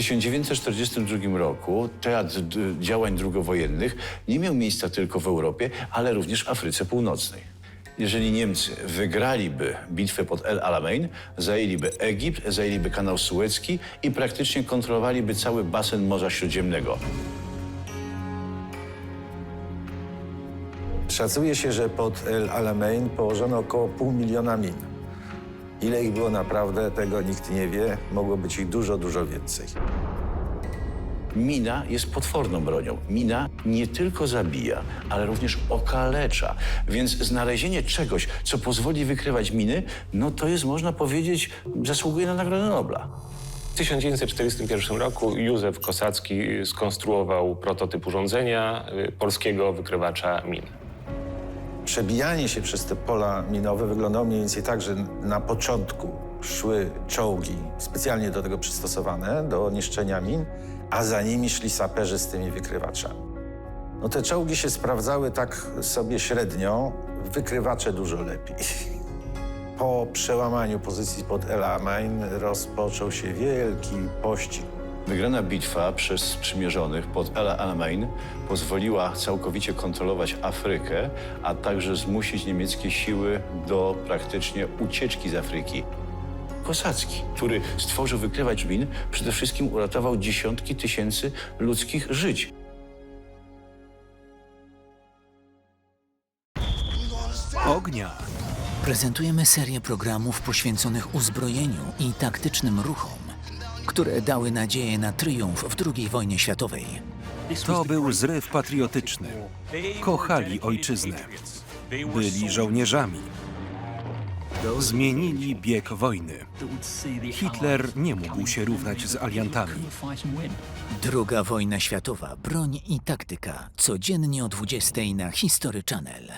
1942 roku teatr działań drugowojennych nie miał miejsca tylko w Europie, ale również w Afryce Północnej. Jeżeli Niemcy wygraliby bitwę pod El Alamein, zajęliby Egipt, zajęliby kanał Suecki i praktycznie kontrolowaliby cały basen Morza Śródziemnego. Szacuje się, że pod El Alamein położono około pół miliona min. Ile ich było naprawdę, tego nikt nie wie. Mogło być ich dużo, dużo więcej. Mina jest potworną bronią. Mina nie tylko zabija, ale również okalecza. Więc znalezienie czegoś, co pozwoli wykrywać miny, no to jest, można powiedzieć, zasługuje na Nagrodę Nobla. W 1941 roku Józef Kosacki skonstruował prototyp urządzenia y, polskiego wykrywacza min. Przebijanie się przez te pola minowe wyglądało mniej więcej tak, że na początku szły czołgi specjalnie do tego przystosowane, do niszczenia min, a za nimi szli saperzy z tymi wykrywaczami. No te czołgi się sprawdzały tak sobie średnio, wykrywacze dużo lepiej. Po przełamaniu pozycji pod El Alamein rozpoczął się wielki pościg Wygrana bitwa przez sprzymierzonych pod El Alamein pozwoliła całkowicie kontrolować Afrykę, a także zmusić niemieckie siły do praktycznie ucieczki z Afryki. Kosacki, który stworzył wykrywacz min, przede wszystkim uratował dziesiątki tysięcy ludzkich żyć. Ognia. Prezentujemy serię programów poświęconych uzbrojeniu i taktycznym ruchom, które dały nadzieję na triumf w II wojnie światowej. To był zryw patriotyczny. Kochali ojczyznę. Byli żołnierzami. Zmienili bieg wojny. Hitler nie mógł się równać z aliantami. Druga wojna światowa, broń i taktyka. Codziennie o 20 na History Channel.